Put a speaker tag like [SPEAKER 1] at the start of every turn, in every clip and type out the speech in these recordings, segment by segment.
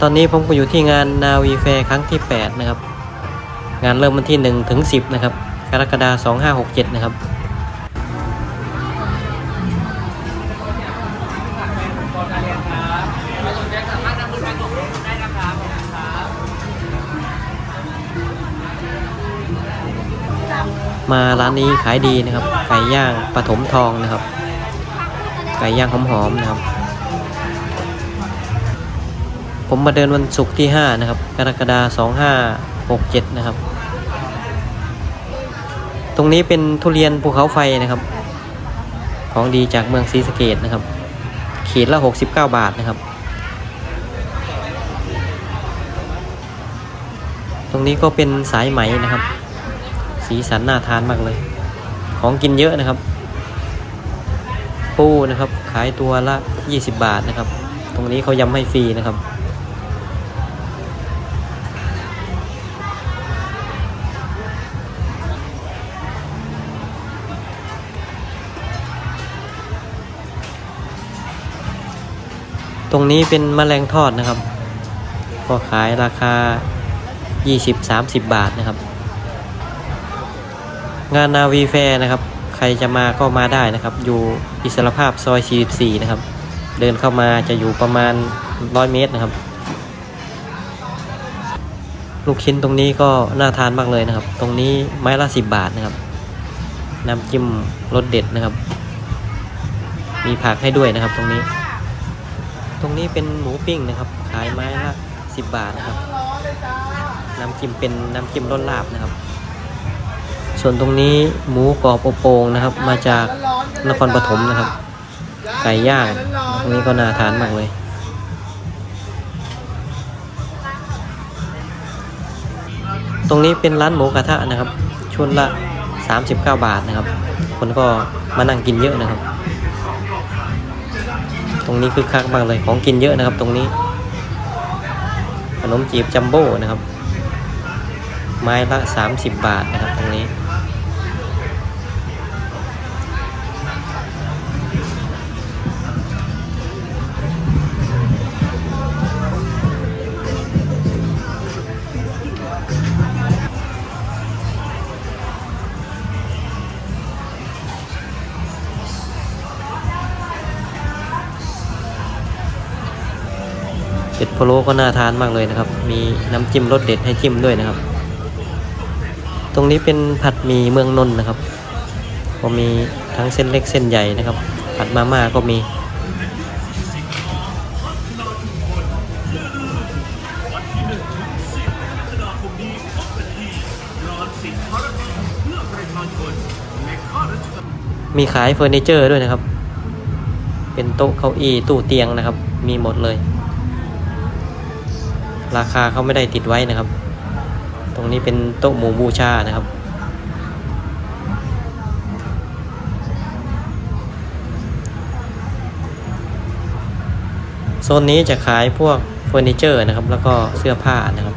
[SPEAKER 1] ตอนนี้ผมก็อยู่ที่งานนาวีแฟร์ครั้งที่ 8 นะครับ งานเริ่มวันที่1ถึง10 นะครับ กรกฎาคม2567 นะครับมาร้านนี้ขายดีนะครับ ไก่ย่างปฐมทองนะครับ ไก่ย่างหอมๆนะครับ ผมมาเดินวันศุกร์ที่ 5 นะครับ กรกฎาคม2567 นะครับ ตรงนี้เป็นทุเรียนภูเขาไฟนะครับ ของดีจากเมืองศรีสะเกดนะครับ ขีดละ 69 บาทนะครับ ตรงนี้ก็เป็นสายไหมนะครับ สีสันน่าทานมากเลย ของกินเยอะนะครับ ปูนะครับ ขายตัวละ 20 บาทนะครับ ตรงนี้เขายำให้ฟรีนะครับ รงนี้เป็นมแมลงทอดนะครับ ก็ขายราคา 20-30 บาทนะครับ งานนาวีแฟร์นะครับ ใครจะมาก็มาได้นะครับ อยู่อิสรภาพซอย 44 นะครับ เดินเข้ามาจะอยู่ประมาณ 100 เมตรนะครับ ลูกชิ้นตรงนี้ก็น่าทานมากเลยนะครับ ตรงนี้ไม้ละ 10 บาทนะครับ น้ำจิ้มรสเด็ดนะครับ มีผักให้ด้วยนะครับตรงนี้ ตรงนี้เป็นหมูปิ้งนะครับ ขายไม้ละ10บบาทนะครับ น้ำจิ้มเป็นน้ำจิ้มรสลาบนะครับ ส่วนตรงนี้หมูกรอบอบโป่งนะครับ มาจากนครปฐมนะครับ ไก่ย่างตรงนี้ก็น่าทานมากเลยตรงนี้เป็นร้านหมูกระทะนะครับ ชุดละ 39 บาทนะครับ คนก็มานั่งกินเยอะนะครับ ตรงนี้คือคักมากเลยของกินเยอะนะครับ ตรงนี้ ขนมจีบจัมโบ้นะครับ ไม้ละ 30 บาทนะครับ ตรงนี้ ดพะโล้ก็น่าทานมากเลยนะครับ มีน้ำจิ้มรสเด็ดให้จิ้มด้วยนะครับ ตรงนี้เป็นผัดหมี่เมืองนนท์นะครับก็มีทั้งเส้นเล็กเส้นใหญ่นะครับ ผัดมาม่าก็มี มีขายเฟอร์นิเจอร์ด้วยนะครับ เป็นโต๊ะเก้าอี้ตู้เตียงนะครับ มีหมดเลย ราคาเขาไม่ได้ติดไว้นะครับ ตรงนี้เป็นโต๊ะหมู่บูชานะครับ โซนนี้จะขายพวกเฟอร์นิเจอร์นะครับ แล้วก็เสื้อผ้านะครับ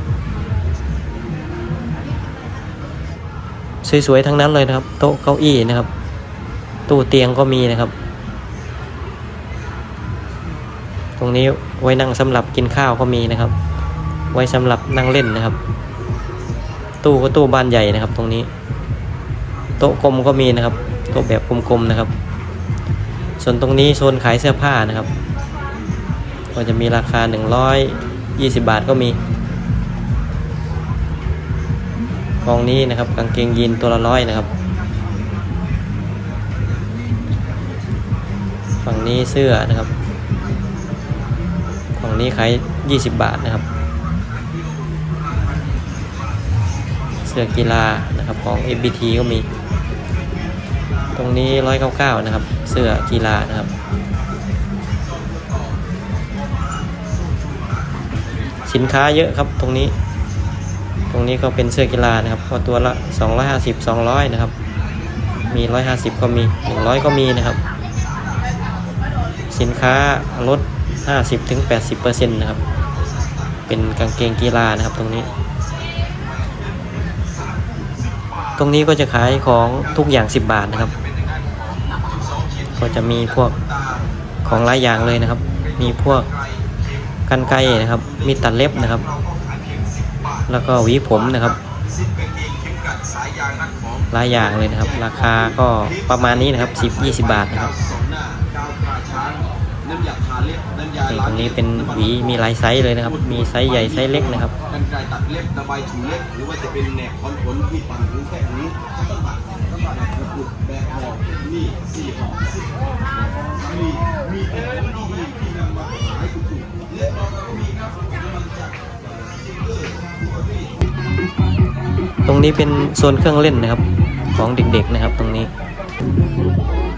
[SPEAKER 1] สวยๆทั้งนั้นเลยนะครับ โต๊ะเก้าอี้นะครับ ตู้เตียงก็มีนะครับตรงนี้ไว้นั่งสำหรับกินข้าวก็มีนะครับ ไว้สำหรับนั่งเล่นนะครับ ตู้ก็ตู้บานใหญ่นะครับ ตรงนี้ โต๊ะกลมก็มีนะครับ โต๊ะแบบกลมๆนะครับ ส่วนตรงนี้โซนขายเสื้อผ้านะครับ ก็จะมีราคา 120 บาทก็มีกองนี้นะครับ กางเกงยีนตัวละร้อยนะครับ ฝั่งนี้เสื้อนะครับ ฝั่งนี้ขาย 20 บาทนะครับ เสื้อกีฬานะครับของ FBT ก็มี ตรงนี้199นะครับ เสื้อกีฬานะครับ สินค้าเยอะครับตรงนี้ ตรงนี้ก็เป็นเสื้อกีฬานะครับก็ตัวละ250 200นะครับ มี150ก็มี100ก็มีนะครับ สินค้าลด50-80%นะครับ เป็นกางเกงกีฬานะครับตรงนี้ ตรงนี้ก็จะขายของทุกอย่าง 10 บาทนะครับ ก็จะมีพวกของหลายอย่างเลยนะครับ มีพวกกันไกนะครับ มีตัดเล็บนะครับ แล้วก็หวีผมนะครับหลายอย่างเลยนะครับ ราคาก็ประมาณนี้นะครับ 10 20 บาทนะครับ ตรงนี้เป็นหวีมีหลายไซส์เลยนะครับ มีไซส์ใหญ่ไซส์เล็กนะครับ
[SPEAKER 2] กันไกรตัดเล็บระบายถูเล็บหรือว่าจะเป็นแหนบคอนขนที่ปั่นถึงแค่นี้ก็ตัดก็ตัดแบบกุดแบบห่อนี่สี่ห่อสิบห่อมีมีเป็นของดีๆที่นำมาขายถูกๆเล็บเราก็มีครับกำลังจัด
[SPEAKER 1] ตรงนี้เป็นโซนเครื่องเล่นนะครับของเด็กๆนะครับตรงนี้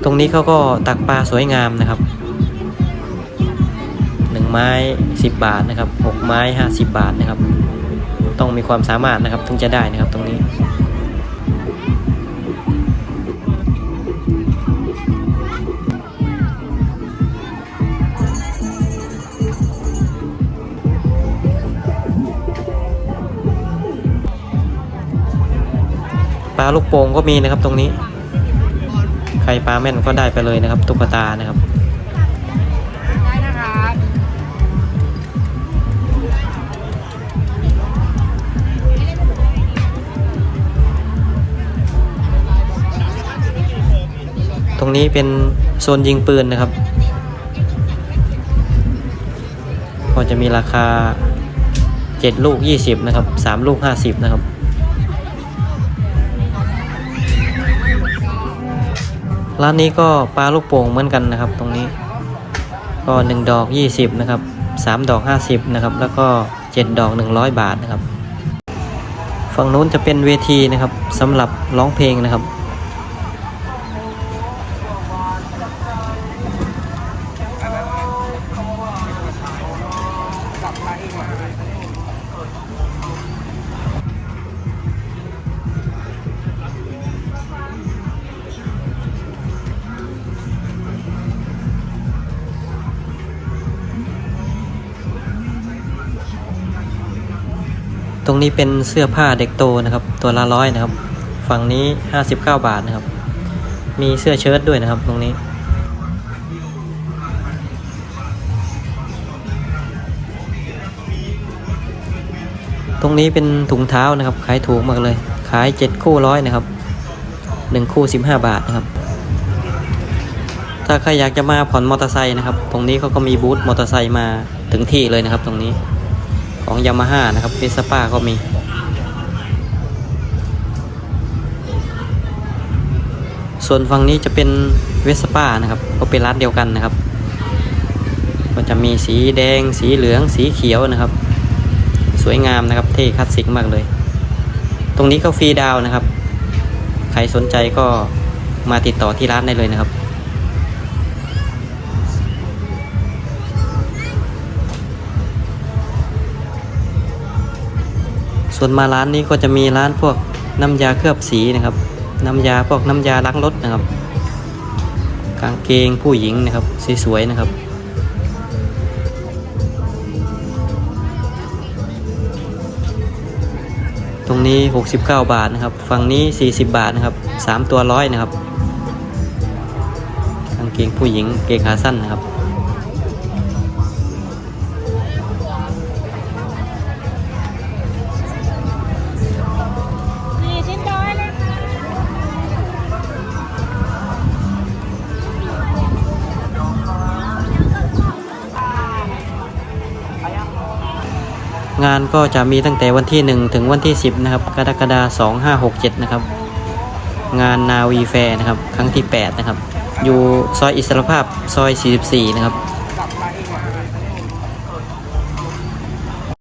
[SPEAKER 1] ตรงนี้เขาก็ตักปลาสวยงามนะครับหนึ่ง ไม้สิบบาทนะครับหกไม้ห้าสิบบาทนะครับ ต้องมีความสามารถนะครับถึงจะได้นะครับตรงนี้ปลาลูกโป่งก็มีนะครับตรงนี้ ใครปลาแม่นก็ได้ไปเลยนะครับ ตุ๊กตานะครับ ตรงนี้เป็นโซนยิงปืนนะครับ ก็จะมีราคา 7 ลูก 20 นะครับ 3 ลูก 50 นะครับ ร้านนี้ก็ปลาลูกโป่งเหมือนกันนะครับ ตรงนี้ ก็ 1 ดอก 20 นะครับ 3 ดอก 50 นะครับ แล้วก็ 7 ดอก 100 บาทนะครับ ฝั่งนู้นจะเป็นเวทีนะครับสำหรับร้องเพลงนะครับ ตรงนี้เป็นเสื้อผ้าเด็กโตนะครับ ตัวละร้อยนะครับ ฝั่งนี้ 59 บาทนะครับ มีเสื้อเชิ้ตด้วยนะครับ ตรงนี้ ตรงนี้เป็นถุงเท้านะครับ ขายถูกมากเลย ขาย 7 คู่ร้อยนะครับ 1 คู่ 15 บาทนะครับ ถ้าใครอยากจะมาผ่อนมอเตอร์ไซค์นะครับ ตรงนี้เขาก็มีบูธมอเตอร์ไซค์มาถึงที่เลยนะครับ ตรงนี้ ของยามาฮ่านะครับเวสป้าก็มี ส่วนฝั่งนี้จะเป็นเวสป้านะครับ ก็เป็นร้านเดียวกันนะครับ ก็จะมีสีแดง สีเหลือง สีเขียวนะครับ สวยงามนะครับ เท่คลาสสิกมากเลย ตรงนี้ก็ฟรีดาวน์นะครับ ใครสนใจก็มาติดต่อที่ร้านได้เลยนะครับ ส่วนมาร้านนี้ก็จะมีร้านพวกน้ำยาเคลือบสีนะครับ น้ำยาพวกน้ำยาล้างรถนะครับ กางเกงผู้หญิงนะครับสวยๆนะครับตรงนี้ 69 บาทนะครับ ฝั่งนี้ 40 บาทนะครับ 3 ตัวร้อยนะครับ กางเกงผู้หญิง เกงขาสั้นนะครับ งานก็จะมีตั้งแต่วันที่ 1 ถึงวันที่ 10 นะครับ กรกฎาคม2567 นะครับ งานนาวีแฟร์นะครับ ครั้งที่ 8 นะครับ อยู่ซอยอิสรภาพซอย 44 นะครับ